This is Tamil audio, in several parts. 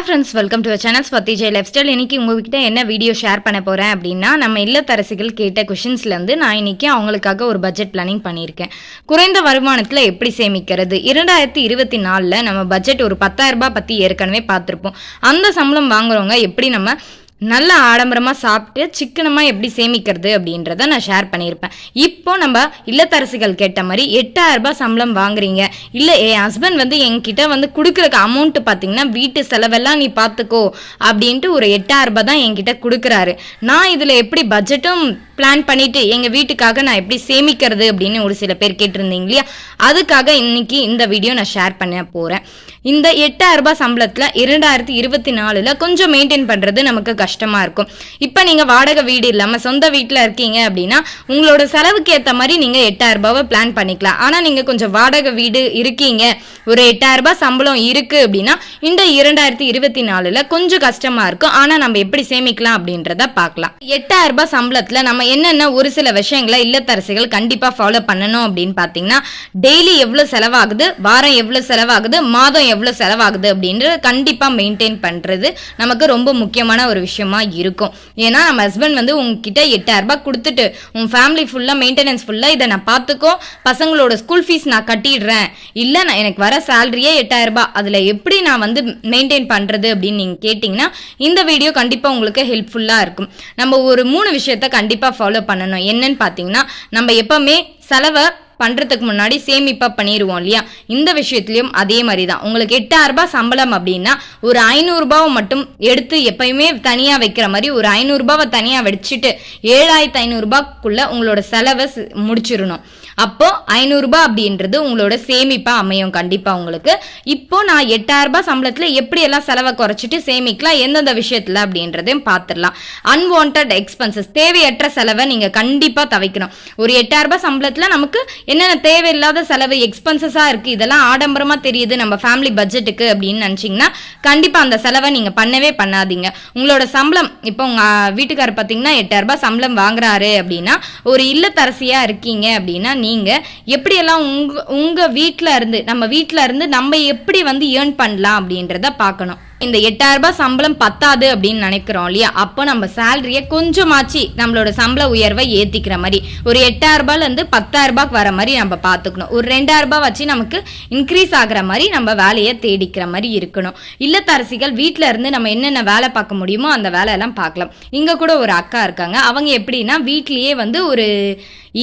Hi friends welcome to channel Swathi Jai life style இன்னைக்கு உங்ககிட்ட என்ன வீடியோ ஷேர் பண்ண போகிறேன் அப்படின்னா நம்ம இல்லத்தரசிகள் கேட்ட கொஷின்ஸ்லேருந்து நான் இன்றைக்கி அவங்களுக்காக ஒரு பட்ஜெட் பிளானிங் பண்ணியிருக்கேன். குறைந்த வருமானத்தில் எப்படி சேமிக்கிறது? இரண்டாயிரத்தி இருபத்தி நாலில் நம்ம பட்ஜெட் ஒரு 10000 ரூபாய் பற்றி ஏற்கனவே பார்த்துருப்போம். அந்த சம்பளம் வாங்குறவங்க எப்படி நம்ம நல்லா ஆடம்பரமாக சாப்பிட்டு சிக்கனமாக எப்படி சேமிக்கிறது அப்படின்றத நான் ஷேர் பண்ணியிருப்பேன். இப்போ நம்ம இல்லத்தரசிகள் கேட்ட மாதிரி 8000 ரூபாய் சம்பளம் வாங்குறீங்க. இல்லை என் ஹஸ்பண்ட் வந்து என்கிட்ட வந்து கொடுக்குறக்கு அமௌண்ட்டு பார்த்தீங்கன்னா வீட்டு செலவெல்லாம் நீ பார்த்துக்கோ அப்படின்ட்டு ஒரு எட்டாயிரரூபா தான் என்கிட்ட கொடுக்குறாரு. நான் இதில் எப்படி பட்ஜெட்டும் பிளான் பண்ணிட்டு எங்கள் வீட்டுக்காக நான் எப்படி சேமிக்கிறது அப்படின்னு ஒரு சில பேர் கேட்டிருந்தீங்க இல்லையா? அதுக்காக இன்னைக்கு இந்த வீடியோ நான் ஷேர் பண்ண போகிறேன் இந்த 8000 ரூபாய் சம்பளத்தில் இரண்டாயிரத்தி இருபத்தி நாலில் கொஞ்சம் மெயின்டைன் பண்ணுறது நமக்கு கஷ்டம். கஷ்டமாக இருக்கும். இப்போ நீங்கள் வாடகை வீடு இல்லாமல் சொந்த வீட்டில் இருக்கீங்க அப்படின்னா உங்களோட செலவுக்கு ஏற்ற மாதிரி நீங்கள் எட்டாயிரரூபாவை பிளான் பண்ணிக்கலாம். ஆனால் நீங்கள் கொஞ்சம் வாடகை வீடு இருக்கீங்க. ஒரு 8000 ரூபாய் சம்பளம் இருக்குது அப்படின்னா இந்த இரண்டாயிரத்தி இருபத்தி நாலில் கொஞ்சம் கஷ்டமாக இருக்கும். ஆனால் நம்ம எப்படி சேமிக்கலாம் அப்படின்றத பார்க்கலாம். 8000 ரூபாய் சம்பளத்தில் நம்ம என்னென்ன ஒரு சில விஷயங்களை இல்லத்தரசிகள் கண்டிப்பாக ஃபாலோ பண்ணணும் அப்படின்னு பார்த்தீங்கன்னா டெய்லி எவ்வளோ செலவாகுது வாரம் எவ்வளோ செலவாகுது மாதம் எவ்வளோ செலவாகுது அப்படின்றது கண்டிப்பாக மெயின்டைன் பண்ணுறது நமக்கு ரொம்ப முக்கியமான ஒரு விஷயம். இருக்கும். ஏன்னா நம்ம ஹஸ்பண்ட் வந்து உங்ககிட்ட 8000 ரூபாய் கொடுத்துட்டு உன் ஃபேமிலி ஃபுல்லாக மெயின்டெனன்ஸ் ஃபுல்லாக இதை நான் பார்த்துக்கோ. பசங்களோட ஸ்கூல் ஃபீஸ் நான் கட்டிடுறேன். இல்லை நான் எனக்கு வர சேலரியே 8000 ரூபாய் அதில் எப்படி நான் வந்து மெயின்டைன் பண்ணுறது அப்படின்னு நீங்கள் கேட்டிங்கன்னா இந்த வீடியோ கண்டிப்பாக உங்களுக்கு ஹெல்ப்ஃபுல்லாக இருக்கும். நம்ம ஒரு மூணு விஷயத்த கண்டிப்பாக ஃபாலோ பண்ணணும். என்னன்னு பார்த்தீங்கன்னா நம்ம எப்பவுமே செலவை பண்ணுறதுக்கு முன்னாடி சேமிப்பாக பண்ணிடுவோம் இல்லையா? இந்த விஷயத்துலையும் அதே மாதிரி தான் உங்களுக்கு 8000 ரூபாய் சம்பளம் அப்படின்னா ஒரு ஐநூறுரூபாவை மட்டும் எடுத்து எப்பயுமே தனியாக வைக்கிற மாதிரி ஒரு ஐநூறுரூபாவை தனியாக வச்சுட்டு ஏழாயிரத்து ஐநூறுரூபாக்குள்ளே உங்களோட செலவை முடிச்சிடணும். அப்போ ஐநூறுரூபா அப்படின்றது உங்களோட சேமிப்பா அமையும் கண்டிப்பா உங்களுக்கு. இப்போ நான் 8000 ரூபாய் சம்பளத்துல எப்படி எல்லாம் செலவை குறைச்சிட்டு சேமிக்கலாம் எந்தெந்த விஷயத்துல அப்படின்றதையும் பார்த்துடலாம். அன்வான்ட் எக்ஸ்பென்சஸ் தேவையற்ற செலவை நீங்க கண்டிப்பா தவிக்கணும். ஒரு 8000 ரூபாய் சம்பளத்துல நமக்கு என்னென்ன தேவையில்லாத செலவு எக்ஸ்பென்சஸா இருக்கு இதெல்லாம் ஆடம்பரமா தெரியுது நம்ம ஃபேமிலி பட்ஜெட்டுக்கு அப்படின்னு நினைச்சீங்கன்னா கண்டிப்பா அந்த செலவை நீங்க பண்ணவே பண்ணாதீங்க. உங்களோட சம்பளம் இப்போ உங்க வீட்டுக்காரர் பார்த்தீங்கன்னா எட்டாயிரரூபா சம்பளம் வாங்குறாரு அப்படின்னா ஒரு இல்லத்தரசியா இருக்கீங்க அப்படின்னா நீங்க எப்படியெல்லாம் உங்க உங்க வீட்டில் இருந்து நம்ம வீட்டில் இருந்து நம்ம எப்படி வந்து ஏர்ன் பண்ணலாம் அப்படின்றத பார்க்கணும். இந்த 8000 ரூபாய் சம்பளம் பத்தாது அப்படின்னு நினைக்கிறோம் இல்லையா? அப்போ நம்ம சேலரியை கொஞ்சமாச்சு நம்மளோட சம்பள உயர்வை ஏற்றிக்கிற மாதிரி ஒரு 8000 ரூபாயில இருந்து 10000 ரூபாய்க்கு வர மாதிரி நம்ம பார்த்துக்கணும். ஒரு 2000 ரூபாய் வச்சு நமக்கு இன்க்ரீஸ் ஆகிற மாதிரி நம்ம வேலையை தேடிக்கிற மாதிரி இருக்கணும். இல்லத்தரசிகள் வீட்டில் இருந்து நம்ம என்னென்ன வேலை பார்க்க முடியுமோ அந்த வேலையெல்லாம் பார்க்கலாம். இங்கே கூட ஒரு அக்கா இருக்காங்க. அவங்க எப்படின்னா வீட்லேயே வந்து ஒரு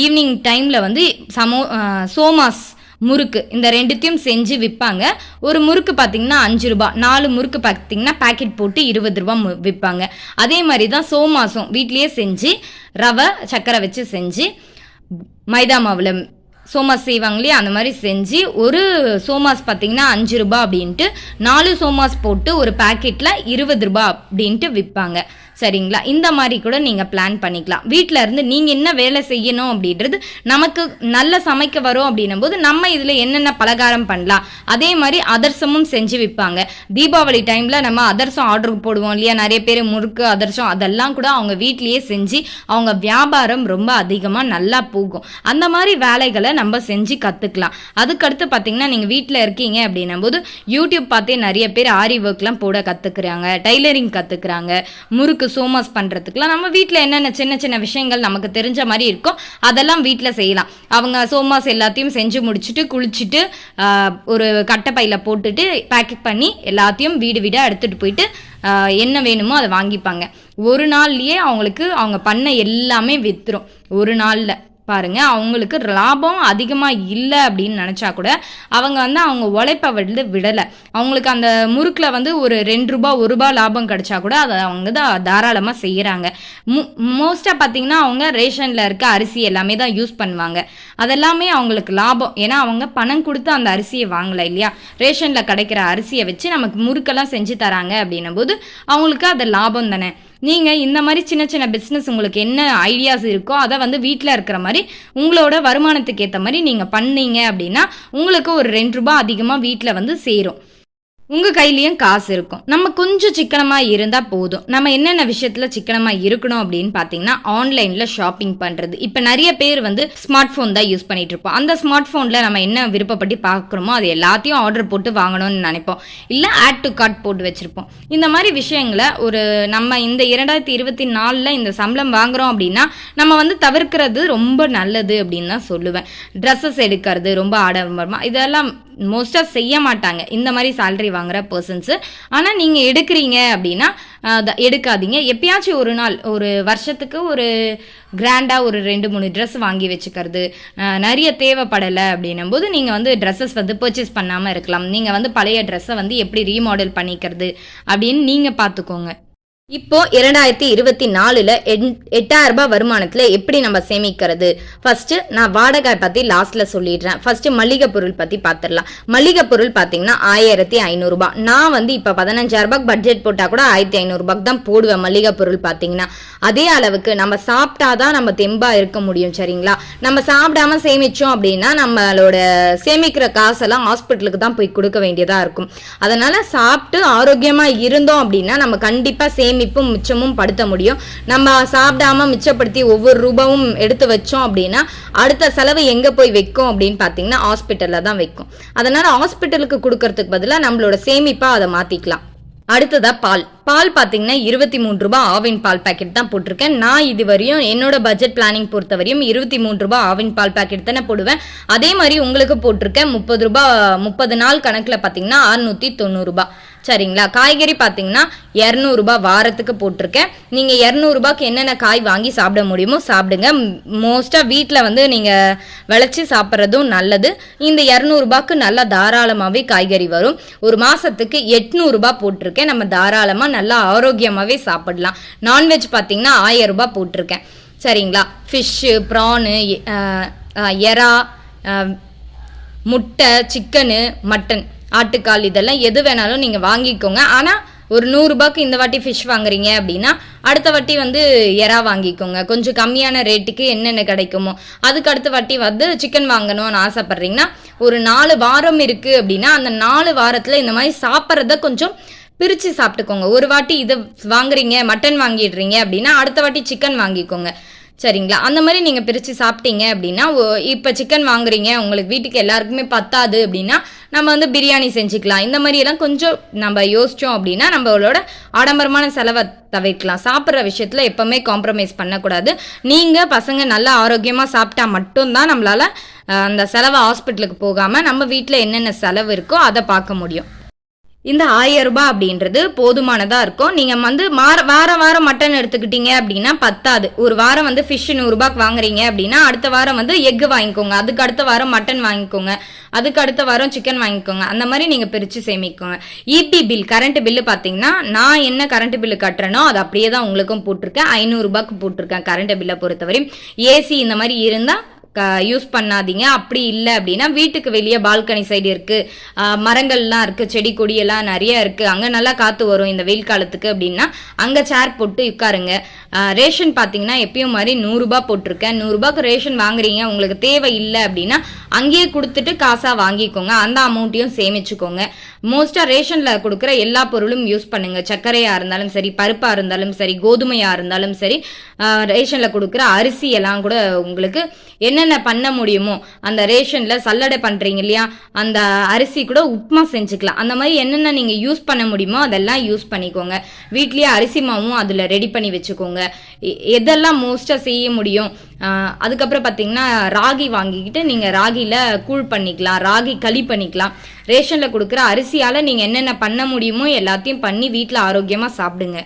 ஈவினிங் டைமில் வந்து சமோ சோமாஸ் முறுக்கு. இந்த ரெண்டுத்தையும் செஞ்சு விற்பாங்க. ஒரு முறுக்கு பார்த்தீங்கன்னா அஞ்சு ரூபாய் நாலு முறுக்கு பார்த்தீங்கன்னா பாக்கெட் போட்டு இருபது ரூபா மு- விற்பாங்க. அதே மாதிரி தான் சோமாசம் வீட்லேயே செஞ்சு ரவை சர்க்கரை வச்சு செஞ்சு மைதா மாவில் சோமாஸ் செய்வாங்க இல்லையா? அந்த மாதிரி செஞ்சு ஒரு சோமாஸ் பார்த்தீங்கன்னா அஞ்சு ரூபாய் அப்படின்ட்டு நாலு சோமாஸ் போட்டு ஒரு பாக்கெட்டில் இருபது ரூபாய் அப்படின்ட்டு விற்பாங்க. சரிங்களா? இந்த மாதிரி கூட நீங்கள் பிளான் பண்ணிக்கலாம். வீட்டில் இருந்து நீங்கள் என்ன வேலை செய்யணும் அப்படின்றது நமக்கு நல்ல சமைக்க வரும் அப்படின்னும் போது நம்ம இதில் என்னென்ன பலகாரம் பண்ணலாம். அதே மாதிரி அதர்சமும் செஞ்சு விற்பாங்க தீபாவளி டைமில் நம்ம அதர்சம் ஆர்டர் போடுவோம் இல்லையா? நிறைய பேர் முறுக்கு அதர்சம் அதெல்லாம் கூட அவங்க வீட்லேயே செஞ்சு அவங்க வியாபாரம் ரொம்ப அதிகமாக நல்லா போகும். அந்த மாதிரி வேலைகளை நம்ம செஞ்சு கற்றுக்கலாம் அதுக்கடுத்து பார்த்தீங்கன்னா நீங்கள் வீட்டில் இருக்கீங்க அப்படின்னும் போது யூடியூப் பார்த்தே நிறைய பேர் ஆரி ஒர்க்லாம் போட கற்றுக்குறாங்க டைலரிங் கற்றுக்குறாங்க முறுக்கு சோமாஸ் பண்ணுறதுக்குலாம் நம்ம வீட்டில் என்னென்ன சின்ன சின்ன விஷயங்கள் நமக்கு தெரிஞ்ச மாதிரி இருக்கோ அதெல்லாம் வீட்டில் செய்யலாம். அவங்க சோமாஸ் எல்லாத்தையும் செஞ்சு முடிச்சுட்டு குளிச்சுட்டு ஒரு கட்டைப்பையில் போட்டுட்டு பேக்கெட் பண்ணி எல்லாத்தையும் வீடு வீடாக எடுத்துகிட்டு போயிட்டு என்ன வேணுமோ அதை வாங்கிப்பாங்க. ஒரு நாள்லயே அவங்களுக்கு அவங்க பண்ண எல்லாமே வித்துரும். ஒரு நாளில். பாருங்கள் அவங்களுக்கு லாபம் அதிகமாக இல்லை அப்படின்னு நினச்சா கூட அவங்க வந்து அவங்க உழைப்பை வந்து விடலை. அவங்களுக்கு அந்த முறுக்கில் வந்து ஒரு ரெண்டு ரூபா ஒரு ரூபா லாபம் கிடைச்சா கூட அதை அவங்க தான் தாராளமாக செய்கிறாங்க மோ மோஸ்ட்டாக பார்த்தீங்கன்னா அவங்க ரேஷனில் இருக்க அரிசி எல்லாமே தான் யூஸ் பண்ணுவாங்க. அதெல்லாமே அவங்களுக்கு லாபம். ஏன்னா அவங்க பணம் கொடுத்து அந்த அரிசியை வாங்கலை இல்லையா? ரேஷனில் கிடைக்கிற அரிசியை வச்சு நமக்கு முறுக்கெல்லாம் செஞ்சு தராங்க அப்படின்னும் போது அவங்களுக்கு அது லாபம் தானே. நீங்கள் இந்த மாதிரி சின்ன சின்ன பிஸ்னஸ் உங்களுக்கு என்ன ஐடியாஸ் இருக்கோ அதை வந்து வீட்டில் இருக்கிற மாதிரி உங்களோட வருமானத்துக்கு ஏற்ற மாதிரி நீங்கள் பண்ணீங்க அப்படின்னா உங்களுக்கு ஒரு ரெண்டு ரூபாய் அதிகமாக வீட்டில் வந்து சேரும். உங்கள் கையிலயும் காசு இருக்கும். நம்ம கொஞ்சம் சிக்கனமாக இருந்தால் போதும். நம்ம என்னென்ன விஷயத்தில் சிக்கனமாக இருக்கணும் அப்படின்னு பார்த்தீங்கன்னா ஆன்லைனில் ஷாப்பிங் பண்ணுறது இப்போ நிறைய பேர் வந்து ஸ்மார்ட் ஃபோன் தான் யூஸ் பண்ணிட்டு இருப்போம். அந்த ஸ்மார்ட் ஃபோனில் நம்ம என்ன விருப்பப்பட்டு பார்க்குறோமோ அது எல்லாத்தையும் ஆர்டர் போட்டு வாங்கணும்னு நினைப்போம். இல்லை ஆட் டு கார்ட் போட்டு வச்சுருப்போம். இந்த மாதிரி விஷயங்களை ஒரு நம்ம இந்த இரண்டாயிரத்தி இருபத்தி நாலில் இந்த சம்பளம் வாங்குறோம் அப்படின்னா நம்ம வந்து தவிர்க்கிறது ரொம்ப நல்லது அப்படின்னு தான் சொல்லுவேன். ட்ரெஸ்ஸஸ் எடுக்கிறது ரொம்ப ஆடம்பரமாக இதெல்லாம் மோஸ்ட்டாக செய்ய மாட்டாங்க. இந்த மாதிரி சேலரி வாங்குற பர்சன்ஸு ஆனால் நீங்கள் எடுக்கிறீங்க அப்படின்னா எடுக்காதீங்க. எப்பயாச்சும் ஒரு நாள் ஒரு வருஷத்துக்கு ஒரு கிராண்டாக ஒரு ரெண்டு மூணு ட்ரெஸ் வாங்கி வச்சுக்கிறது. நிறைய தேவைப்படலை அப்படின்னும் போது நீங்கள் வந்து ட்ரெஸ்ஸஸ் வந்து பர்ச்சேஸ் பண்ணாமல் இருக்கலாம். நீங்கள் வந்து பழைய ட்ரெஸ்ஸை வந்து எப்படி ரீமாடல் பண்ணிக்கிறது அப்படின்னு நீங்கள் பார்த்துக்கோங்க இப்போ இரண்டாயிரத்தி இருபத்தி நாலுல எட்டாயிரம் ரூபாய் வருமானத்துல எப்படி நம்ம சேமிக்கிறது? ஃபர்ஸ்ட் நான் வாடகை பத்தி லாஸ்ட்ல சொல்லிடுறேன். ஃபர்ஸ்ட் மளிகை பொருள் பத்தி பார்த்துடலாம் மளிகை பொருள் பாத்தீங்கன்னா ஆயிரத்தி ஐநூறுபா நான் வந்து இப்ப பதினஞ்சாயிரம் ரூபாய் பட்ஜெட் போட்டா கூட ஆயிரத்தி ஐநூறு தான் போடுவேன் மளிகை பொருள் பாத்தீங்கன்னா. அதே அளவுக்கு நம்ம சாப்பிட்டாதான் நம்ம தெம்பா இருக்க முடியும் சரிங்களா? நம்ம சாப்பிடாம சேமிச்சோம் அப்படின்னா நம்மளோட சேமிக்கிற காசெல்லாம் ஹாஸ்பிட்டலுக்கு தான் போய் கொடுக்க வேண்டியதா இருக்கும். அதனால சாப்பிட்டு ஆரோக்கியமா இருந்தோம் அப்படின்னா நம்ம கண்டிப்பா சேமிப்பும் மிச்சமும் படுத்த முடியும். நம்ம சாப்பிடாம மிச்சப்படுத்தி ஒவ்வொரு ரூபாவும் எடுத்து வச்சோம் அப்படின்னா அடுத்த செலவு எங்க போய் வைக்கும் அப்படின்னு பாத்தீங்கன்னா ஹாஸ்பிட்டல்ல தான் வைக்கும். அதனால ஹாஸ்பிட்டலுக்கு கொடுக்கறதுக்கு பதிலாக நம்மளோட சேமிப்பா அதை மாத்திக்கலாம். அடுத்ததா பால். பால் பார்த்தீங்கன்னா இருபத்தி மூணு ரூபாய் ஆவின் பால் பாக்கெட் தான் போட்டிருக்கேன். நான் இது வரையும் என்னோட பட்ஜெட் பிளானிங் பொறுத்த வரையும் இருபத்தி மூணு ரூபாய் ஆவின் பால் பாக்கெட் தானே போடுவேன். அதே மாதிரி உங்களுக்கு போட்டிருக்கேன் முப்பது ரூபாய் முப்பது நாள் கணக்கில் பார்த்தீங்கன்னா அறுநூத்தி தொண்ணூறுபா சரிங்களா? காய்கறி பார்த்தீங்கன்னா இரநூறுபா வாரத்துக்கு போட்டிருக்கேன். நீங்கள் இரநூறுபாக்கு என்னென்ன காய் வாங்கி சாப்பிட முடியுமோ சாப்பிடுங்க. மோஸ்ட்டாக வீட்டில் வந்து நீங்கள் விளைச்சி சாப்பிட்றதும் நல்லது. இந்த இரநூறுபாக்கு நல்லா தாராளமாகவே காய்கறி வரும். ஒரு மாதத்துக்கு எட்நூறுபா போட்டிருக்கேன். நம்ம தாராளமாக நல்லா ஆரோக்கியமாகவே சாப்பிடலாம். நான்வெஜ் பார்த்தீங்கன்னா ஆயிரம் ரூபாய் போட்டிருக்கேன். சரிங்களா? ஃபிஷ்ஷு ப்ரானு எறா முட்டை சிக்கனு மட்டன் ஆட்டுக்கால் இதெல்லாம் எது வேணாலும் நீங்கள் வாங்கிக்கோங்க. ஆனால் ஒரு நூறுரூபாய்க்கு இந்த வாட்டி ஃபிஷ் வாங்குறீங்க அப்படின்னா அடுத்த வாட்டி வந்து எறா வாங்கிக்கோங்க. கொஞ்சம் கம்மியான ரேட்டுக்கு என்னென்ன கிடைக்குமோ அதுக்கு அடுத்த வாட்டி வந்து சிக்கன் வாங்கணும்னு ஆசைப்பட்றீங்கன்னா ஒரு நாலு வாரம் இருக்குது அப்படின்னா அந்த நாலு வாரத்தில் இந்த மாதிரி சாப்பிட்றத கொஞ்சம் பிரித்து சாப்பிட்டுக்கோங்க. ஒரு வாட்டி இதை வாங்குறீங்க மட்டன் வாங்கிடுறீங்க அப்படின்னா அடுத்த வாட்டி சிக்கன் வாங்கிக்கோங்க. சரிங்களா? அந்த மாதிரி நீங்கள் பிரித்து சாப்பிட்டீங்க அப்படின்னா இப்போ சிக்கன் வாங்குறீங்க உங்களுக்கு வீட்டுக்கு எல்லாருக்குமே பத்தாது அப்படின்னா நம்ம வந்து பிரியாணி செஞ்சுக்கலாம். இந்த மாதிரியெல்லாம் கொஞ்சம் நம்ம யோசித்தோம் அப்படின்னா நம்மளோட ஆடம்பரமான செலவை தவிர்க்கலாம். சாப்பிட்ற விஷயத்தில் எப்போவுமே காம்ப்ரமைஸ் பண்ணக்கூடாது. நீங்கள் பசங்க நல்லா ஆரோக்கியமாக சாப்பிட்டா மட்டும்தான் நம்மளால் அந்த செலவை ஹாஸ்பிட்டலுக்கு போகாமல் நம்ம வீட்டில் என்னென்ன செலவு இருக்கோ அதை பார்க்க முடியும். இந்த ஆயிரம் ரூபாய் அப்படின்றது போதுமானதாக இருக்கும். நீங்கள் வந்து மாற வாரம் வாரம் மட்டன் எடுத்துக்கிட்டீங்க அப்படின்னா பத்தாது. ஒரு வாரம் வந்து ஃபிஷ் நூறுரூபாய்க்கு வாங்குறீங்க அப்படின்னா அடுத்த வாரம் வந்து எக் வாங்கிக்கோங்க. அதுக்கு அடுத்த வாரம் மட்டன் வாங்கிக்கோங்க. அதுக்கு அடுத்த வாரம் சிக்கன் வாங்கிக்கோங்க. அந்த மாதிரி நீங்கள் பிரித்து சேமிக்கோங்க. இபி பில் கரண்ட் பில்லு பார்த்தீங்கன்னா நான் என்ன கரண்ட் பில்லு கட்டுறேனோ அது அப்படியே தான் உங்களுக்கும் போட்டிருக்கேன். ஐநூறுரூபாய்க்கு போட்டிருக்கேன் கரண்ட் பில்லை பொறுத்தவரையும். ஏசி இந்த மாதிரி இருந்தால் யூஸ் பண்ணாதீங்க. அப்படி இல்லை அப்படின்னா வீட்டுக்கு வெளியே பால்கனி சைடு இருக்குது மரங்கள்லாம் இருக்குது செடி கொடியெல்லாம் நிறைய இருக்குது அங்கே நல்லா காற்று வரும் இந்த வெயில் காலத்துக்கு அப்படின்னா அங்கே சேர் போட்டு உட்காருங்க. ரேஷன் பார்த்தீங்கன்னா எப்பயும் மாதிரி நூறுரூபா போட்டிருக்கேன். நூறுரூபாக்கு ரேஷன் வாங்குறீங்க உங்களுக்கு தேவை இல்லை அப்படின்னா அங்கேயே கொடுத்துட்டு காசாக வாங்கிக்கோங்க. அந்த அமௌண்ட்டையும் சேமிச்சுக்கோங்க. மோஸ்ட்டாக ரேஷனில் கொடுக்குற எல்லா பொருளும் யூஸ் பண்ணுங்கள் சர்க்கரையாக இருந்தாலும் சரி பருப்பாக இருந்தாலும் சரி கோதுமையாக இருந்தாலும் சரி ரேஷனில் கொடுக்குற அரிசி எல்லாம் கூட உங்களுக்கு என்ன என்னென்ன பண்ண முடியுமோ அந்த ரேஷனில் சல்லடை பண்ணுறீங்க இல்லையா அந்த அரிசி கூட உப்புமா செஞ்சுக்கலாம். அந்த மாதிரி என்னென்ன நீங்கள் யூஸ் பண்ண முடியுமோ அதெல்லாம் யூஸ் பண்ணிக்கோங்க. வீட்லேயே அரிசி மாவும் அதில் ரெடி பண்ணி வச்சுக்கோங்க. எ- எதெல்லாம் மோஸ்ட்டாக செய்ய முடியும்? அதுக்கப்புறம் பார்த்தீங்கன்னா ராகி வாங்கிக்கிட்டு நீங்கள் ராகியில் கூழ் பண்ணிக்கலாம் ராகி களி பண்ணிக்கலாம். ரேஷனில் கொடுக்குற அரிசியால் நீங்கள் என்னென்ன பண்ண முடியுமோ எல்லாத்தையும் பண்ணி வீட்டில் ஆரோக்கியமாக சாப்பிடுங்க.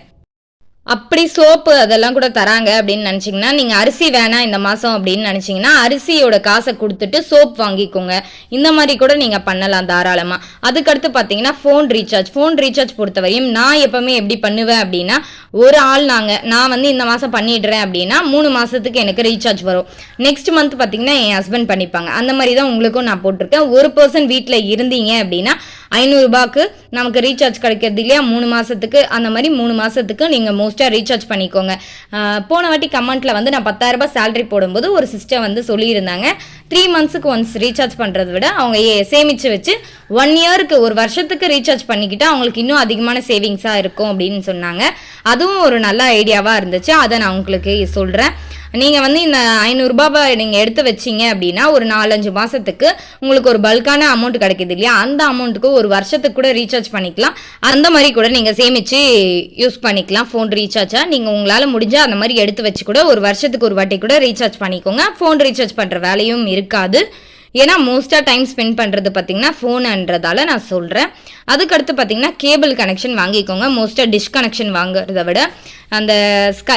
அப்படி சோப்பு அதெல்லாம் கூட தராங்க அப்படின்னு நினச்சிங்கன்னா நீங்கள் அரிசி வேணாம் இந்த மாதம் அப்படின்னு நினச்சிங்கன்னா அரிசியோட காசை கொடுத்துட்டு சோப் வாங்கிக்கோங்க. இந்த மாதிரி கூட நீங்கள் பண்ணலாம் தாராளமாக அதுக்கடுத்து பார்த்தீங்கன்னா ஃபோன் ரீசார்ஜ் ஃபோன் ரீசார்ஜ் பொறுத்தவரையும் நான் எப்போவுமே எப்படி பண்ணுவேன் அப்படின்னா ஒரு ஆள் நாங்கள் நான் வந்து இந்த மாதம் பண்ணிடுறேன் அப்படின்னா மூணு மாதத்துக்கு எனக்கு ரீசார்ஜ் வரும். நெக்ஸ்ட் மந்த் பார்த்தீங்கன்னா என் ஹஸ்பண்ட் பண்ணிப்பாங்க. அந்த மாதிரி தான் உங்களுக்கும் நான் போட்டிருக்கேன். ஒரு பர்சன் வீட்டில் இருந்தீங்க அப்படின்னா ஐநூறுரூபாக்கு நமக்கு ரீசார்ஜ் கிடைக்கிறது இல்லையா? மூணு மாதத்துக்கு அந்த மாதிரி மூணு மாதத்துக்கு நீங்கள் மோஸ்ட்டாக ரீசார்ஜ் பண்ணிக்கோங்க. போன வாட்டி கமெண்ட்டில் வந்து நான் பத்தாயிரரூபா சேலரி போடும்போது ஒரு சிஸ்டர் வந்து சொல்லியிருந்தாங்க. த்ரீ மந்த்ஸுக்கு ஒன்ஸ் ரீசார்ஜ் பண்ணுறத விட அவங்க சேமித்து வச்சு ஒன் இயருக்கு ஒரு வருஷத்துக்கு ரீசார்ஜ் பண்ணிக்கிட்டால் அவங்களுக்கு இன்னும் அதிகமான சேவிங்ஸாக இருக்கும் அப்படின்னு சொன்னாங்க. அதுவும் ஒரு நல்ல ஐடியாவாக இருந்துச்சு. அதை நான் உங்களுக்கு சொல்கிறேன் நீங்கள் வந்து இந்த ஐநூறுரூபாவை நீங்கள் எடுத்து வச்சிங்க அப்படின்னா ஒரு நாலஞ்சு மாதத்துக்கு உங்களுக்கு ஒரு பல்கான அமௌண்ட் கிடைக்கிது இல்லையா? அந்த அமௌண்ட்டுக்கு ஒரு வருஷத்துக்கு கூட ரீசார்ஜ் பண்ணிக்கலாம். அந்த மாதிரி கூட நீங்கள் சேமித்து யூஸ் பண்ணிக்கலாம். ஃபோன் ரீசார்ஜாக நீங்கள் உங்களால் முடிஞ்சால் அந்த மாதிரி எடுத்து வச்சு கூட ஒரு வருஷத்துக்கு ஒரு வாட்டி கூட ரீசார்ஜ் பண்ணிக்கோங்க. ஃபோன் ரீசார்ஜ் பண்ணுற வேலையும் இருக்கு. இருக்காது. ஏன்னா மோஸ்ட்டாக டைம் ஸ்பெண்ட் பண்ணுறது பார்த்தீங்கன்னா ஃபோனுன்றதால நான் சொல்கிறேன் அதுக்கடுத்து பார்த்தீங்கன்னா கேபிள் கனெக்ஷன் வாங்கிக்கோங்க. மோஸ்ட்டாக டிஷ் கனெக்ஷன் வாங்குறத விட அந்த ஸ்கை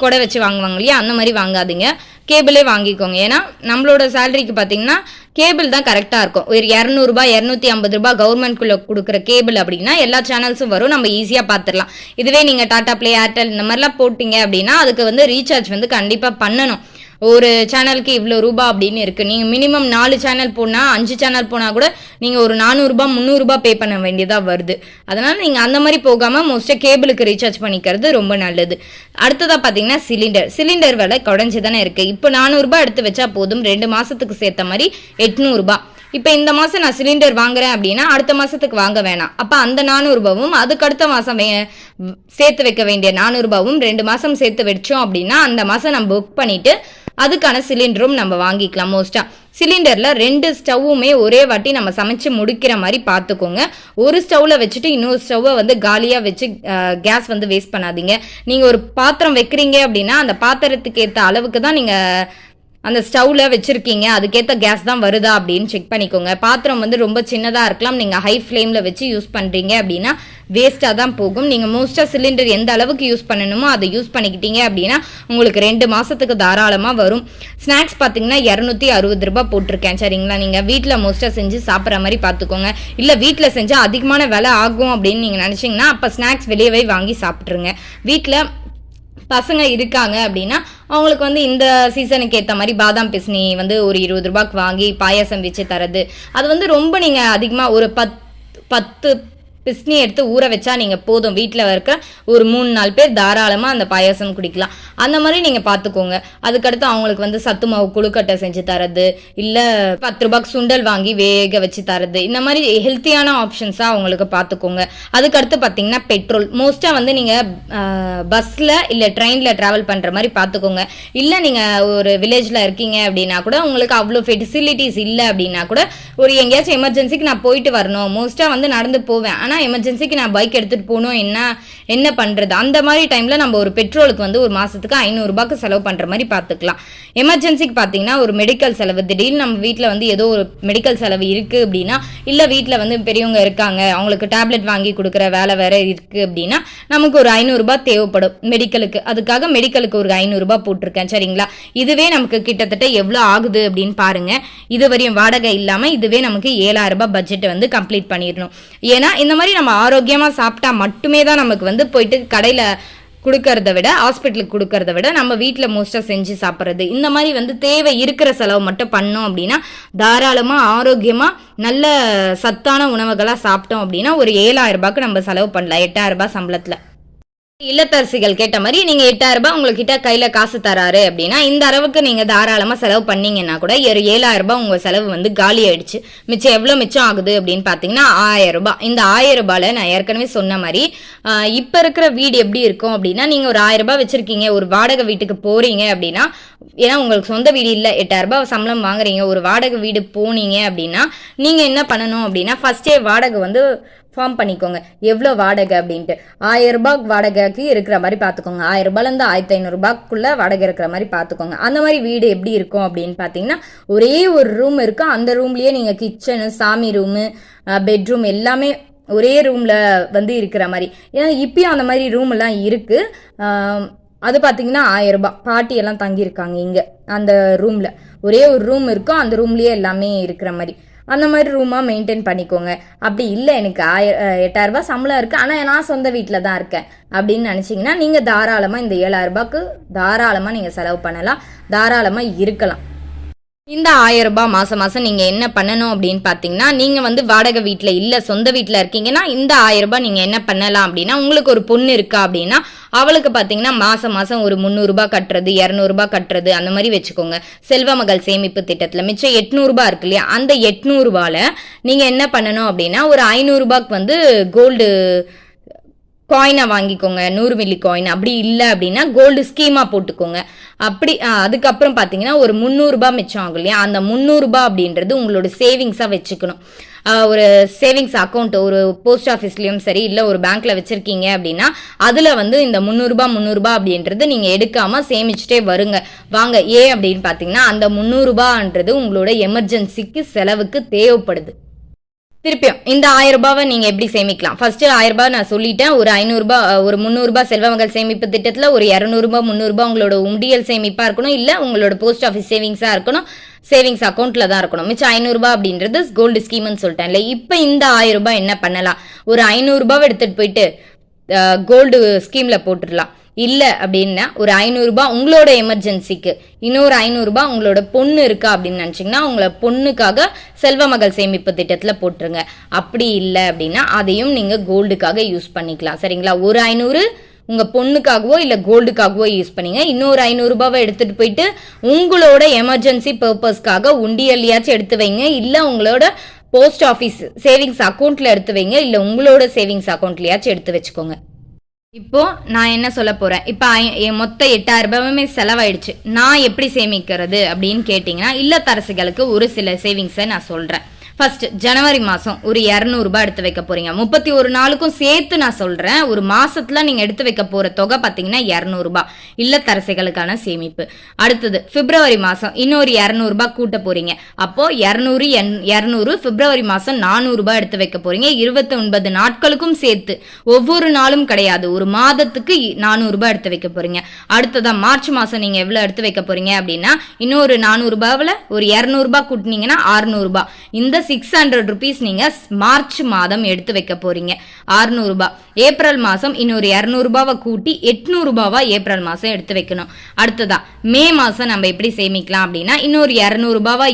கொடை வச்சு வாங்குவாங்க இல்லையா அந்த மாதிரி வாங்காதீங்க. கேபிளே வாங்கிக்கோங்க. ஏன்னா நம்மளோட சேலரிக்கு பார்த்தீங்கன்னா கேபிள் தான் கரெக்டாக இருக்கும். ஒரு இரநூறுபா இரநூத்தி ஐம்பது ரூபா கவர்மெண்ட்குள்ளே கொடுக்குற கேபிள் அப்படின்னா எல்லா சேனல்ஸும் வரும். நம்ம ஈஸியாக பார்த்துடலாம் இதுவே நீங்கள் டாடா ப்ளே ஏர்டெல் இந்த மாதிரிலாம் போட்டிங்க அப்படின்னா அதுக்கு வந்து ரீசார்ஜ் வந்து கண்டிப்பாக பண்ணணும். ஒரு சேனலுக்கு இவ்வளோ ரூபா அப்படின்னு இருக்குது நீங்கள் மினிமம் நாலு சேனல் போனால் அஞ்சு சேனல் போனால் கூட நீங்கள் ஒரு நானூறுரூபா முந்நூறுரூபா பே பண்ண வேண்டியதாக வருது. அதனால் நீங்கள் அந்த மாதிரி போகாமல் மோஸ்ட்டாக கேபிளுக்கு ரீசார்ஜ் பண்ணிக்கிறது ரொம்ப நல்லது. அடுத்ததாக பார்த்தீங்கன்னா சிலிண்டர் சிலிண்டர் விலை குறைஞ்சி தானே இருக்குது இப்போ நானூறுரூபா எடுத்து வச்சா போதும். ரெண்டு மாதத்துக்கு சேர்த்த மாதிரி எட்நூறுபா இப்போ இந்த மாதம் நான் சிலிண்டர் வாங்குறேன் அப்படின்னா அடுத்த மாதத்துக்கு வாங்க வேணாம். அப்போ அந்த நானூறுபாவும் அதுக்கு அடுத்த மாதம் சேர்த்து வைக்க வேண்டிய நானூறுபாவும் ரெண்டு மாதம் சேர்த்து வச்சோம் அப்படின்னா அந்த மாதம் நம்ம புக் பண்ணிவிட்டு அதுக்கான சிலிண்டரும் நம்ம வாங்கிக்கலாம் மோஸ்ட்டாக சிலிண்டரில் ரெண்டு ஸ்டவ்வுமே ஒரே வாட்டி நம்ம சமைச்சு முடிக்கிற மாதிரி பார்த்துக்கோங்க. ஒரு ஸ்டவ்வில் வச்சுட்டு இன்னொரு ஸ்டவ்வை வந்து காலியாக வச்சு கேஸ் வந்து வேஸ்ட் பண்ணாதீங்க. நீங்கள் ஒரு பாத்திரம் வைக்கிறீங்க அப்படின்னா அந்த பாத்திரத்துக்கு ஏற்ற அளவுக்கு தான் நீங்கள் அந்த ஸ்டவ்வில் வச்சுருக்கீங்க அதுக்கேற்ற கேஸ் தான் வருதா அப்படின்னு செக் பண்ணிக்கோங்க. பாத்திரம் வந்து ரொம்ப சின்னதாக இருக்கலாம். நீங்கள் ஹை ஃப்ளேமில் வச்சு யூஸ் பண்ணுறீங்க அப்படின்னா வேஸ்ட்டாக தான் போகும். நீங்கள் மோஸ்ட்டாக சிலிண்டர் எந்த அளவுக்கு யூஸ் பண்ணணுமோ அதை யூஸ் பண்ணிக்கிட்டீங்க அப்படின்னா உங்களுக்கு ரெண்டு மாதத்துக்கு தாராளமாக வரும். ஸ்நாக்ஸ் பார்த்தீங்கன்னா இரநூத்தி அறுபது ரூபாய் போட்டிருக்கேன். சரிங்களா? நீங்கள் வீட்டில் மோஸ்ட்டாக செஞ்சு சாப்பிட்ற மாதிரி பார்த்துக்கோங்க இல்லை வீட்டில் செஞ்சால் அதிகமான விலை ஆகும் அப்படின்னு நீங்கள் நினச்சிங்கன்னா அப்போ ஸ்நாக்ஸ் வெளியவே வாங்கி சாப்பிட்ருங்க வீட்டில் பசங்க இருக்காங்க அப்படின்னா அவங்களுக்கு வந்து இந்த சீசனுக்கு ஏற்ற மாதிரி பாதாம் பிஸ்னி வந்து ஒரு இருபது ரூபாய்க்கு வாங்கி பாயாசம் வச்சு தரது. அது வந்து ரொம்ப நீங்கள் அதிகமாக ஒரு பத் பத்து பிஸ்னி எடுத்து ஊற வச்சா நீங்கள் போதும். வீட்டில் இருக்கிற ஒரு மூணு நாலு பேர் தாராளமாக அந்த பாயாசம் குடிக்கலாம். அந்த மாதிரி நீங்கள் பார்த்துக்கோங்க அதுக்கடுத்து அவங்களுக்கு வந்து சத்து மாவு குழுக்கட்டை செஞ்சு தரது. இல்லை பத்து ரூபாய்க்கு சுண்டல் வாங்கி வேக வச்சு தரது. இந்த மாதிரி ஹெல்த்தியான ஆப்ஷன்ஸாக அவங்களுக்கு பார்த்துக்கோங்க அதுக்கடுத்து பார்த்தீங்கன்னா பெட்ரோல் மோஸ்ட்டாக வந்து நீங்கள் பஸ்ஸில் இல்லை ட்ரெயினில் ட்ராவல் பண்ணுற மாதிரி பார்த்துக்கோங்க இல்லை நீங்கள் ஒரு வில்லேஜில் இருக்கீங்க அப்படின்னா கூட உங்களுக்கு அவ்வளோ ஃபெசிலிட்டிஸ் இல்லை அப்படின்னா கூட ஒரு எங்கேயாச்சும் எமர்ஜென்சிக்கு நான் போயிட்டு வரணும். மோஸ்ட்டாக வந்து நடந்து போவேன். ஆனால் எமர்ஜென்சிக்கு நான் பைக் எடுத்துகிட்டு போகணும் என்ன என்ன பண்ணுறது அந்த மாதிரி டைமில் நம்ம ஒரு பெட்ரோலுக்கு வந்து ஒரு மாதத்துக்கு ஐநூறுரூபாக்கு செலவு பண்ணுற மாதிரி பார்த்துக்கலாம். எமர்ஜென்சிக்கு பார்த்தீங்கன்னா ஒரு மெடிக்கல் செலவு. திடீர்னு நம்ம வீட்டில் வந்து ஏதோ ஒரு மெடிக்கல் செலவு இருக்குது அப்படின்னா இல்லை வீட்டில் வந்து பெரியவங்க இருக்காங்க அவங்களுக்கு டேப்லெட் வாங்கி கொடுக்குற வேலை வேற இருக்குது அப்படின்னா நமக்கு ஒரு ஐநூறுரூபா தேவைப்படும் மெடிக்கலுக்கு அதுக்காக மெடிக்கலுக்கு ஒரு ஐநூறுரூபா போட்டிருக்கேன் சரிங்களா? இதுவே நமக்கு கிட்டத்தட்ட எவ்வளோ ஆகுது அப்படின்னு பாருங்கள் இது வரையும் வாடகை இல்லாமல் இதுவே நமக்கு ஏழாயிரம் ரூபாய் பட்ஜெட்டை வந்து கம்ப்ளீட் பண்ணிடணும். ஏன்னா இந்த மாதிரி நம்ம ஆரோக்கியமாக சாப்பிட்டா மட்டுமே தான் நமக்கு வந்து போயிட்டு கடையில் கொடுக்கறத விட ஹாஸ்பிட்டலுக்கு கொடுக்கறத விட நம்ம வீட்டில் மோஸ்ட்டாக செஞ்சு சாப்பிட்றது. இந்த மாதிரி வந்து தேவை இருக்கிற செலவு மட்டும் பண்ணோம் அப்படின்னா தாராளமாக ஆரோக்கியமாக நல்ல சத்தான உணவுகளாக சாப்பிட்டோம் அப்படின்னா ஒரு ஏழாயிரம் ரூபாய்க்கு நம்ம செலவு பண்ணலாம். எட்டாயிரம் ரூபாய் சம்பளத்தில். இல்லத்தரசிகள் கேட்ட மாதிரி நீங்க எட்டாயிரம் ரூபாய் உங்ககிட்ட கையில காசு தராரு அப்படின்னா இந்த அளவுக்கு நீங்க தாராளமா செலவு பண்ணீங்கன்னா கூட ஒரு ஏழாயிரம் ரூபாய் உங்க செலவு வந்து காலி ஆயிடுச்சு. மிச்சம் எவ்வளவு மிச்சம் ஆகுது அப்படின்னு பாத்தீங்கன்னா ஆயிரம் ரூபாய். இந்த ஆயிரம் ரூபாயில நான் ஏற்கனவே சொன்ன மாதிரி இப்ப இருக்கிற வீடு எப்படி இருக்கும் அப்படின்னா நீங்க ஒரு ஆயிரம் ரூபாய் வச்சிருக்கீங்க ஒரு வாடகை வீட்டுக்கு போறீங்க அப்படின்னா ஏன்னா உங்களுக்கு சொந்த வீடு இல்லை எட்டாயிரம் ரூபாய் சம்பளம் வாங்குறீங்க ஒரு வாடகை வீடு போனீங்க அப்படின்னா நீங்க என்ன பண்ணணும் அப்படின்னா ஃபர்ஸ்டே வாடகை வந்து ஃபார்ம் பண்ணிக்கோங்க. எவ்வளோ வாடகை அப்படின்ட்டு. ஆயிரம் ரூபாய் வாடகைக்கு இருக்கிற மாதிரி பார்த்துக்கோங்க ஆயிரம் ரூபாயிலேருந்து ஆயிரத்தி ஐநூறுரூபாக்குள்ளே வாடகை இருக்கிற மாதிரி பார்த்துக்கோங்க அந்த மாதிரி வீடு எப்படி இருக்கும் அப்படின்னு பார்த்தீங்கன்னா ஒரே ஒரு ரூம் இருக்கும் அந்த ரூம்லேயே நீங்கள் கிச்சனு சாமி ரூமு பெட்ரூம் எல்லாமே ஒரே ரூமில் வந்து இருக்கிற மாதிரி. ஏன்னா இப்பயும் அந்த மாதிரி ரூம் எல்லாம் இருக்குது அது பார்த்தீங்கன்னா ஆயிரம் ரூபாய். பாட்டி எல்லாம் தங்கியிருக்காங்க இங்கே. அந்த ரூமில் ஒரே ஒரு ரூம் இருக்கும் அந்த ரூம்லேயே எல்லாமே இருக்கிற மாதிரி. அந்த மாதிரி ரூமாக மெயின்டைன் பண்ணிக்கோங்க. அப்படி இல்லை எனக்கு ஆயிர எட்டாயிரரூபா எட்டாயிரம் ரூபாய் சம்பளம் இருக்குது ஆனால் நான் சொந்த வீட்டில் தான் இருக்கேன். அப்படின்னு நினச்சிங்கன்னா நீங்கள் தாராளமாக இந்த ஏழாயிரம் ரூபாய்க்கு தாராளமாக நீங்கள் செலவு பண்ணலாம். தாராளமாக இருக்கலாம். இந்த ஆயிரம் ரூபாய் மாசம் மாசம் நீங்க என்ன பண்ணணும் அப்படின்னு பாத்தீங்கன்னா நீங்க வந்து வாடகை வீட்டில் இல்ல சொந்த வீட்டில் இருக்கீங்கன்னா இந்த ஆயிரம் ரூபாய் நீங்க என்ன பண்ணலாம் அப்படின்னா உங்களுக்கு ஒரு பொண்ணு இருக்கா அப்படின்னா அவளுக்கு பாத்தீங்கன்னா மாசம் மாசம் ஒரு முந்நூறு ரூபாய் கட்டுறது இரநூறுபா ரூபாய் கட்டுறது அந்த மாதிரி வச்சுக்கோங்க. செல்வ மகள் சேமிப்பு திட்டத்தில் மிச்சம் எட்நூறு ரூபாய் இருக்கு இல்லையா? அந்த எட்நூறு ரூபாயில நீங்க என்ன பண்ணணும் அப்படின்னா ஒரு ஐநூறு ரூபாய்க்கு வந்து கோல்டு காயினை வாங்கிக்கோங்க நூறு மில்லி காயின் அப்படி இல்லை அப்படின்னா கோல்டு ஸ்கீமா போட்டுக்கோங்க. அப்படி அதுக்கப்புறம் பார்த்தீங்கன்னா ஒரு முந்நூறுரூபா மிச்சம் ஆகும் இல்லையா? அந்த முந்நூறுரூபா அப்படின்றது உங்களோட சேவிங்ஸாக வச்சுக்கணும். ஒரு சேவிங்ஸ் அக்கௌண்ட் ஒரு போஸ்ட் ஆஃபீஸ்லேயும் சரி இல்லை ஒரு பேங்க்ல வச்சிருக்கீங்க அப்படின்னா அதில் வந்து இந்த முந்நூறுரூபா முந்நூறுரூபா அப்படின்றது நீங்கள் எடுக்காமல் சேமிச்சுட்டே வருங்க. வாங்க ஏன் அப்படின்னு பார்த்தீங்கன்னா அந்த முந்நூறுரூபான்றது உங்களோட எமர்ஜென்சிக்கு செலவுக்கு தேவைப்படுது. திருப்பியும் இந்த ஆயிரம் ரூபாவை நீங்க எப்படி சேமிக்கலாம்? ஃபர்ஸ்ட் ஆயிரம் ரூபாய் நான் சொல்லிட்டேன். ஒரு ஐநூறுரூபா ஒரு முந்நூறுபா செல்வ மகள் சேமிப்பு திட்டத்துல ஒரு இரநூறுபா முந்நூறுபா உங்களோட உண்டியல் சேமிப்பா இருக்கணும். இல்ல உங்களோட போஸ்ட் ஆஃபீஸ் சேவிங்ஸா இருக்கணும். சேவிங்ஸ் அக்கௌண்ட்ல தான் இருக்கணும். மிச்சம் ஐநூறுரூபா அப்படின்றது கோல்டு ஸ்கீம்னு சொல்லிட்டேன் இல்லை இப்போ இந்த ஆயிரம் ரூபாய் என்ன பண்ணலாம்? ஒரு ஐநூறுரூபாவை எடுத்துட்டு போயிட்டு கோல்டு ஸ்கீம்ல போட்டுடலாம். இல்லை அப்படின்னா ஒரு ஐநூறுரூபா உங்களோட எமர்ஜென்சிக்கு இன்னொரு ஐநூறுரூபா உங்களோட பொண்ணு இருக்கா அப்படின்னு நினச்சிங்கன்னா உங்களை பொண்ணுக்காக செல்வ மகள் சேமிப்பு திட்டத்தில் போட்டுருங்க. அப்படி இல்லை அப்படின்னா அதையும் நீங்கள் கோல்டுக்காக யூஸ் பண்ணிக்கலாம். சரிங்களா? ஒரு ஐநூறு உங்கள் பொண்ணுக்காகவோ இல்லை கோல்டுக்காகவோ யூஸ் பண்ணிங்க. இன்னொரு ஐநூறுரூபாவை எடுத்துகிட்டு போயிட்டு உங்களோட எமர்ஜென்சி பர்பஸ்க்காக உண்டியல்லையாச்சும் எடுத்து வைங்க. இல்லை உங்களோட போஸ்ட் ஆஃபீஸ் சேவிங்ஸ் அக்கௌண்ட்டில் எடுத்து வைங்க. இல்லை உங்களோட சேவிங்ஸ் அக்கௌண்ட்லையாச்சும் எடுத்து வச்சுக்கோங்க. இப்போ நான் என்ன சொல்ல போறேன்? இப்போ என் மொத்த எட்டாயிரம் ரூபாயுமே செலவாயிடுச்சு. நான் எப்படி சேமிக்கிறது அப்படின்னு கேட்டிங்கன்னா இல்லத்தரசிகளுக்கு ஒரு சில சேவிங்ஸை நான் சொல்கிறேன் ஃபர்ஸ்ட் ஜனவரி மாதம் ஒரு இரநூறுபா எடுத்து வைக்க போறீங்க. முப்பத்தி ஒரு நாளுக்கும் சேர்த்து நான் சொல்றேன். ஒரு மாசத்துல நீங்க எடுத்து வைக்க போற தொகை பார்த்தீங்கன்னா இரநூறுபா இல்லத்தரசைகளுக்கான சேமிப்பு. அடுத்தது பிப்ரவரி மாதம் இன்னொரு இரநூறுபா கூட்ட போறீங்க. அப்போ இரநூறு இரநூறு பிப்ரவரி மாதம் நானூறுபா எடுத்து வைக்க போறீங்க. இருபத்தி ஒன்பது நாட்களுக்கும் சேர்த்து. ஒவ்வொரு நாளும் கிடையாது. ஒரு மாதத்துக்கு நானூறுபா எடுத்து வைக்க போறீங்க. அடுத்ததா மார்ச் மாதம் நீங்க எவ்வளோ எடுத்து வைக்க போறீங்க அப்படின்னா இன்னொரு நானூறுபாவில் ஒரு இரநூறுபா கூட்டினீங்கன்னா அறுநூறுபா இந்த சிக்ஸ் ஹண்ட்ரட் ருபீஸ் நீங்க மார்ச் மாதம் எடுத்து வைக்க போறீங்க. அறுநூறுபா. ஏப்ரல் மாதம் இன்னொரு இரநூறுபாவை கூட்டி எட்நூறுபாவா ஏப்ரல் மாதம் எடுத்து வைக்கணும். அடுத்ததா மே மாதம் நம்ம எப்படி சேமிக்கலாம் அப்படின்னா இன்னொரு இரநூறுபாவா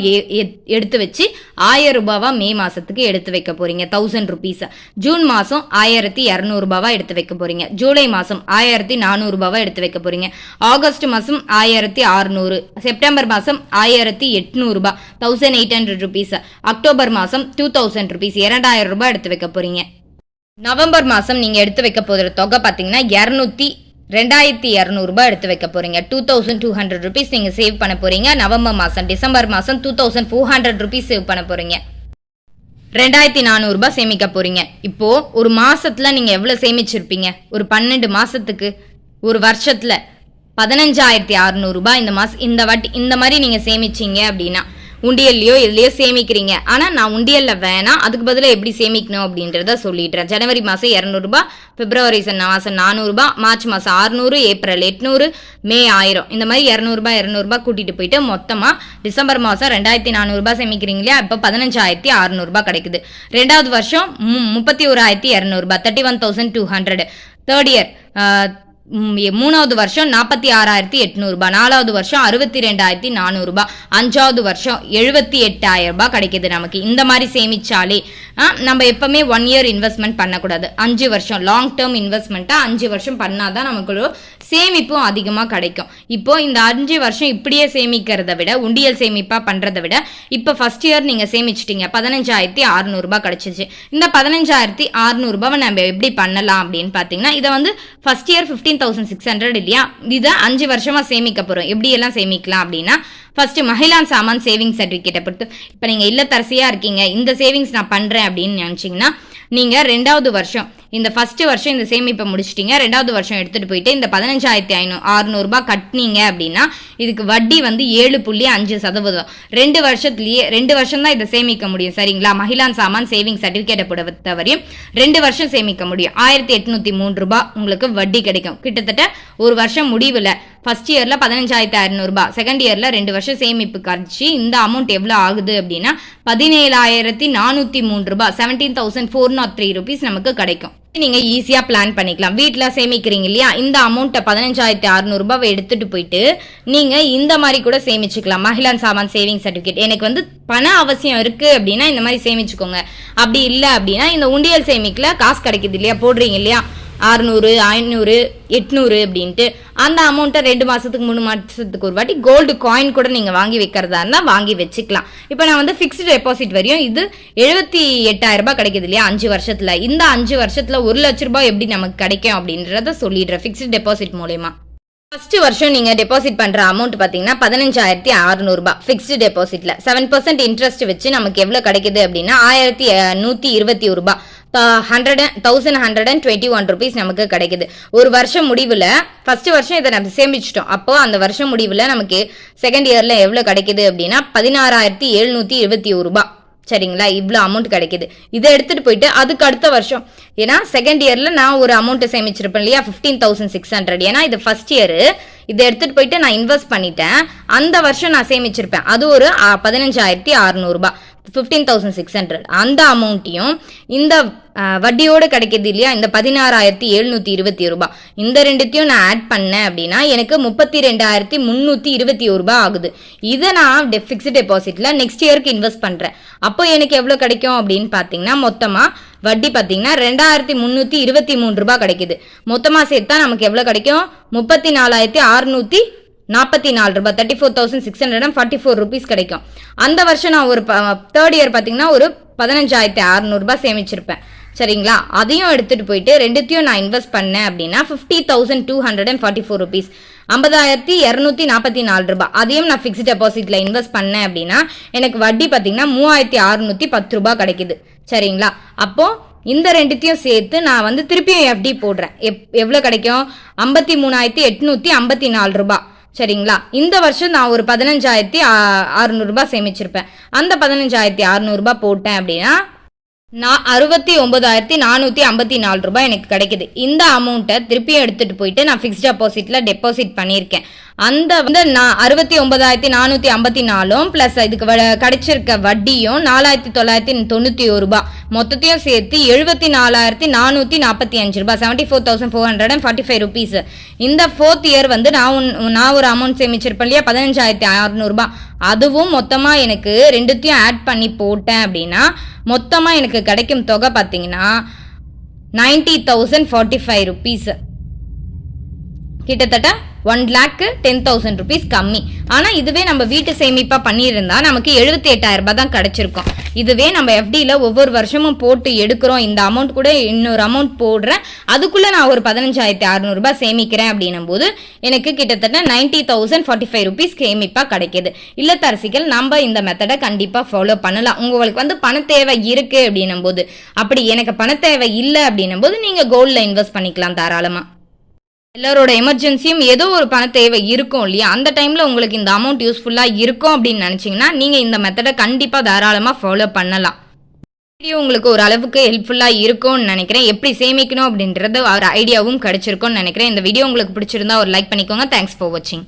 எடுத்து வச்சு ஆயிரம் ரூபாவா மே மாதத்துக்கு எடுத்து வைக்க போறீங்க தௌசண்ட் ருபீஸை ஜூன் மாதம் ஆயிரத்தி இரநூறுபாவா எடுத்து வைக்க போறீங்க. ஜூலை மாதம் ஆயிரத்தி நானூறுபாவா எடுத்து வைக்க போறீங்க. ஆகஸ்ட் மாதம் ஆயிரத்தி அறுநூறு. செப்டம்பர் மாதம் ஆயிரத்தி எட்நூறுபா தௌசண்ட் எயிட் ஹண்ட்ரட் ருபீஸை அக்டோபர் மாதம் டூ தௌசண்ட் ருபீஸ் இரண்டாயிரம் ரூபாய் எடுத்து வைக்க போறீங்க. நவம்பர் மாதம் நீங்கள் எடுத்து வைக்க போகிற தொகை பார்த்தீங்கன்னா இரநூத்தி ரெண்டாயிரத்தி இரநூறுபா எடுத்து வைக்க போகிறீங்க two thousand two hundred rupees நீங்கள் சேவ் பண்ண போகிறீங்க நவம்பர் மாதம் டிசம்பர் மாதம் two thousand four hundred rupees save பண்ண போகிறீங்க ரெண்டாயிரத்தி நானூறுபா சேமிக்க போகிறீங்க இப்போது ஒரு மாதத்தில் நீங்கள் எவ்வளோ சேமிச்சிருப்பீங்க? ஒரு பன்னெண்டு மாதத்துக்கு ஒரு வருஷத்தில் பதினஞ்சாயிரத்தி அறநூறுபா இந்த மாதம் இந்த வாட்டி இந்த மாதிரி நீங்கள் சேமிச்சீங்க அப்படின்னா உண்டியல்லையோ இதுலையோ சேமிக்கிறீங்க. ஆனால் நான் உண்டியலில் வேணாம் அதுக்கு பதிலாக எப்படி சேமிக்கணும் அப்படின்றத சொல்லிடுறேன். ஜனவரி மாதம் இரநூறுபா பிப்ரவரி மாதம் நானூறுபா மார்ச் மாதம் ஆறுநூறு ஏப்ரல் எட்நூறு மே ஆயிரம். இந்த மாதிரி இரநூறுபா இரநூறுபா கூட்டிகிட்டு போயிட்டு மொத்தமாக டிசம்பர் மாதம் ரெண்டாயிரத்தி நானூறுபா சேமிக்கிறீங்க இல்லையா? இப்போ பதினஞ்சாயிரத்தி அறுநூறுபா கிடைக்குது. ரெண்டாவது வருஷம் மு- முப்பத்தி ஓராயிரத்தி இரநூறுபா thirty one thousand two hundred third year மூணாவது வருஷம் நாற்பத்தி ஆறாயிரத்தி எட்நூறுபா நாலாவது வருஷம் அறுபத்தி ரெண்டாயிரத்தி நானூறுபா அஞ்சாவது வருஷம் எழுபத்தி எட்டாயிரம் ரூபாய் கிடைக்கிது நமக்கு. இந்த மாதிரி சேமிச்சாலே நம்ம எப்பவுமே ஒன் இயர் இன்வெஸ்ட்மெண்ட் பண்ணக்கூடாது. அஞ்சு வருஷம் லாங் டேர்ம் இன்வெஸ்ட்மெண்ட்டாக அஞ்சு வருஷம் பண்ணாதான் நமக்கு சேமிப்பும் அதிகமாக கிடைக்கும். இப்போ இந்த அஞ்சு வருஷம் இப்படியே சேமிக்கிறத விட உண்டியல் சேமிப்பாக பண்ணுறதை விட இப்போ ஃபஸ்ட் இயர் நீங்கள் சேமிச்சிட்டீங்க. பதினஞ்சாயிரத்தி அறுநூறுபா கிடச்சிச்சு. இந்த பதினஞ்சாயிரத்தி அறுநூறுபாவை நம்ம எப்படி பண்ணலாம் அப்படின்னு பார்த்தீங்கன்னா இதை வந்து first year fifteen thousand six hundred இல்லையா? இதை அஞ்சு வருஷமாக சேமிக்க போகிறோம் எப்படியெல்லாம் சேமிக்கலாம் அப்படின்னா ஃபர்ஸ்ட் மகிழா சாமான் சேவிங்ஸ் சர்டிஃபிகேட்டை பொறுத்து. இப்போ நீங்கள் இல்லத்தரசியாக இருக்கீங்க. இந்த சேவிங்ஸ் நான் பண்ணுறேன் அப்படின்னு நினச்சிங்கன்னா நீங்கள் ரெண்டாவது வருஷம் இந்த ஃபஸ்ட்டு வருஷம் இந்த சேமிப்பை முடிச்சிட்டீங்க. ரெண்டாவது வருஷம் எடுத்துகிட்டு போயிட்டு இந்த பதினஞ்சாயிரத்தி ஐநூறு அறுநூறுபா கட்டினீங்க அப்படின்னா இதுக்கு வட்டி வந்து ஏழு புள்ளி அஞ்சு சதவீதம். ரெண்டு வருஷத்துலேயே ரெண்டு வருஷம் தான் இதை சேமிக்க முடியும் சரிங்களா? மகிழான் சாமான் சேவிங் சர்டிஃபிகேட்டை பொறுத்தவரையும் ரெண்டு வருஷம் சேமிக்க முடியும். ஆயிரத்தி எட்நூற்றி மூணு ரூபாய் உங்களுக்கு வட்டி கிடைக்கும். கிட்டத்தட்ட ஒரு வருஷம் முடிவில் ஃபர்ஸ்ட் இயரில் பதினஞ்சாயிரத்தி அறநூறுபா செகண்ட் இயரில் ரெண்டு வருஷம் சேமிப்பு கழிச்சு இந்த அமௌண்ட் எவ்வளோ ஆகுது அப்படின்னா பதினேழாயிரத்தி நானூற்றி மூணு ரூபா seventeen thousand four nought three rupees நமக்கு கிடைக்கும். நீங்க ஈஸியா பிளான் பண்ணிக்கலாம். வீட்டில் சேமிக்கிறீங்க இல்லையா? இந்த அமௌண்ட்டை பதினஞ்சாயிரத்தி அறுநூறுபாவை எடுத்துட்டு போயிட்டு நீங்க இந்த மாதிரி கூட சேமிச்சுக்கலாம். மகிழான் சாமான் சேவிங் சர்டிபிகேட் எனக்கு வந்து பண அவசியம் இருக்கு அப்படின்னா இந்த மாதிரி சேமிச்சுக்கோங்க. அப்படி இல்லை அப்படின்னா இந்த உண்டியல் சேமிக்கல காசு கிடைக்குது இல்லையா? போடுறீங்க இல்லையா? அறுநூறு ஐநூறு எட்நூறு அப்படின்ட்டு அந்த அமௌண்ட்டை ரெண்டு மாதத்துக்கு மூணு மாதத்துக்கு ஒரு வாட்டி கோல்டு காயின் கூட நீங்கள் வாங்கி வைக்கிறதா இருந்தால் வாங்கி வச்சுக்கலாம். இப்போ நான் வந்து ஃபிக்ஸ்டு டெபாசிட் வரையும் இது எழுபத்தி எட்டாயிரரூபா கிடைக்குது இல்லையா? அஞ்சு வருஷத்தில். இந்த அஞ்சு வருஷத்தில் ஒரு லட்ச ரூபாய் எப்படி நமக்கு கிடைக்கும் அப்படின்றத சொல்லிடுறேன் ஃபிக்ஸ்டு டெபாசிட் மூலயமா. ஃபஸ்ட்டு வருஷம் நீங்கள் டெபாசிட் பண்ணுற அமௌண்ட் பார்த்தீங்கன்னா பதினஞ்சாயிரத்தி அறுநூறுபா. ஃபிக்ஸ்டு டெபாசிட்டில் செவன் பர்சன்ட் இன்ட்ரெஸ்ட் வச்சு நமக்கு எவ்வளோ கிடைக்குது அப்படின்னா ஆயிரத்தி நூற்றி இருபத்தி ஒரு ரூபா. Hundred thousand hundred and twenty one rupees நமக்கு கிடைக்குது. ஒரு வருஷம் முடிவில் ஃபர்ஸ்ட் வருஷம் இதை நம்ம சேமிச்சிட்டோம். அப்போ அந்த வருஷம் முடிவில் நமக்கு செகண்ட் இயரில் எவ்வளோ கிடைக்குது அப்படின்னா பதினாறாயிரத்தி எழுநூற்றி இருபத்தி ஒரு ரூபா. சரிங்களா? இவ்வளோ அமௌண்ட் கிடைக்குது. இதை எடுத்துகிட்டு போயிட்டு அதுக்கு அடுத்த வருஷம். ஏன்னா செகண்ட் இயரில் நான் ஒரு அமௌண்ட்டை சேமிச்சிருப்பேன் இல்லையா? ஃபிஃப்டீன் தௌசண்ட் சிக்ஸ் ஹண்ட்ரட் ஏன்னா இது ஃபர்ஸ்ட் இயரு இதை எடுத்துகிட்டு போயிட்டு நான் இன்வெஸ்ட் பண்ணிட்டேன். அந்த வருஷம் நான் சேமிச்சிருப்பேன். அது ஒரு பதினஞ்சாயிரத்தி அறுநூறுபா. ஃபிஃப்டீன் தௌசண்ட் சிக்ஸ் ஹண்ட்ரட் அந்த அமௌண்ட்டையும் இந்த வட்டியோடு கிடைக்கிது இல்லையா? இந்த பதினாறாயிரத்தி எழுநூற்றி இருபத்தி ரூபாய் இந்த ரெண்டுத்தையும் நான் ஆட் பண்ணேன் அப்படின்னா எனக்கு முப்பத்தி ரெண்டாயிரத்தி முந்நூற்றி இருபத்தி ஒரு ரூபா ஆகுது. இதை நான் ஃபிக்ஸ்ட் டெபாசிட்டில் நெக்ஸ்ட் இயருக்கு இன்வெஸ்ட் பண்ணுறேன் அப்போ எனக்கு எவ்வளோ கிடைக்கும் அப்படின்னு பார்த்தீங்கன்னா மொத்தமாக வட்டி பார்த்தீங்கன்னா ரெண்டாயிரத்தி முந்நூற்றி இருபத்தி மூணு ரூபா கிடைக்குது. மொத்தமாக சேர்த்தா நமக்கு எவ்வளோ கிடைக்கும்? முப்பத்தி நாலாயிரத்தி அறுநூற்றி நாற்பத்தி நாலு ரூபாய் thirty four thousand six hundred and forty four rupees கிடைக்கும். அந்த வருஷம் நான் ஒரு தேர்ட் இயர் பார்த்தீங்கன்னா ஒரு பதினஞ்சாயிரத்தி அறநூறுபா சேமிச்சிருப்பேன். சரிங்களா? அதையும் எடுத்துகிட்டு போயிட்டு ரெண்டுத்தையும் நான் இன்வெஸ்ட் பண்ணேன் அப்படின்னா fifty thousand two hundred and forty four rupees ஐம்பதாயிரத்தி இரநூத்தி நாற்பத்தி நாலு ரூபாய். அதையும் நான் ஃபிக்ஸ்ட் டெபாசிட்டில் இன்வெஸ்ட் பண்ணேன் அப்படின்னா எனக்கு வட்டி பார்த்தீங்கன்னா மூவாயிரத்தி அறுநூற்றி பத்து ரூபாய் கிடைக்குது. சரிங்களா? அப்போது இந்த ரெண்டுத்தையும் சேர்த்து நான் வந்து திருப்பியும் எஃப்டி போடுறேன். எப் எவ்வளோ கிடைக்கும்? ஐம்பத்தி மூணாயிரத்தி எட்நூற்றி ஐம்பத்தி நாலு ரூபாய். சரிங்களா? இந்த வருஷம் நான் ஒரு பதினஞ்சாயிரத்தி அறுநூறுபா சேமிச்சிருப்பேன். அந்த பதினஞ்சாயிரத்தி அறுநூறுபா போட்டேன் அப்படின்னா நான் அறுபத்தி ஒன்பதாயிரத்தி நானூற்றி ஐம்பத்தி நாலு ரூபாய் எனக்கு கிடைக்குது. இந்த அமௌண்ட்டை திருப்பியும் எடுத்துகிட்டு போயிட்டு நான் ஃபிக்ஸ்ட் டெபாசிட்டில் டெபாசிட் பண்ணியிருக்கேன். அந்த வந்து நான் அறுபத்தி ஒன்பதாயிரத்தி நானூற்றி ஐம்பத்தி நாலும் ப்ளஸ் இதுக்கு வ- கிடைச்சிருக்க வட்டியும் நாலாயிரத்தி தொள்ளாயிரத்தி தொண்ணூற்றி ஒரு ரூபாய் மொத்தத்தையும் சேர்த்து எழுபத்தி நாலாயிரத்தி நானூற்றி நாற்பத்தி அஞ்சு ரூபாய் seventy four thousand four hundred and forty five rupees இந்த ஃபோர்த் இயர் வந்து நான் நான் ஒரு அமௌண்ட் சேமிச்சிருப்பேன் இல்லையா? பதினஞ்சாயிரத்தி அறநூறுபா அதுவும் மொத்தமாக எனக்கு ரெண்டுத்தையும் ஆட் பண்ணி போட்டேன் அப்படின்னா மொத்தமாக எனக்கு கிடைக்கும் தொகை பார்த்தீங்கன்னா ninety thousand forty five rupees கிட்டத்தட்ட one lakh ten thousand rupees கம்மி. ஆனால் இதுவே நம்ம வீட்டு சேமிப்பாக பண்ணியிருந்தா நமக்கு எழுபத்தி எட்டாயிரம் ரூபாய் தான் கிடச்சிருக்கும். இதுவே நம்ம எஃப்டியில் ஒவ்வொரு வருஷமும் போட்டு எடுக்கிறோம். இந்த அமௌண்ட் கூட இன்னொரு அமௌண்ட் போடுறேன். அதுக்குள்ளே நான் ஒரு பதினஞ்சாயிரத்தி அறநூறுபா சேமிக்கிறேன் அப்படின்னும் போது எனக்கு கிட்டத்தட்ட ninety thousand forty five rupees சேமிப்பாக கிடைக்கிது. இல்லத்தரசிகள் நம்ம இந்த மெத்தடை கண்டிப்பாக ஃபாலோ பண்ணலாம். உங்களுக்கு வந்து பண தேவை இருக்குது அப்படின்னும் போது அப்படி எனக்கு பண தேவை இல்லை அப்படின்னும் போது நீங்கள் கோல்டில் இன்வெஸ்ட் பண்ணிக்கலாம் தாராளமாக எல்லாரோட எமர்ஜென்சியும் ஏதோ ஒரு பண தேவை இருக்கும் இல்லையா? அந்த டைமில் உங்களுக்கு இந்த அமௌண்ட் யூஸ்ஃபுல்லாக இருக்கும் அப்படின்னு நினச்சிங்கன்னா நீங்கள் இந்த மெத்தடை கண்டிப்பாக தாராளமாக ஃபாலோ பண்ணலாம். வீடியோ உங்களுக்கு ஒரு அளவுக்கு ஹெல்ப்ஃபுல்லாக இருக்கும்னு நினைக்கிறேன். எப்படி சேமிக்கணும் அப்படின்றது ஒரு ஐடியாவும் கிடச்சிருக்கும்னு நினைக்கிறேன். இந்த வீடியோ உங்களுக்கு பிடிச்சிருந்தா ஒரு லைக் பண்ணிக்கோங்க. தேங்க்ஸ் ஃபார் வாட்சிங்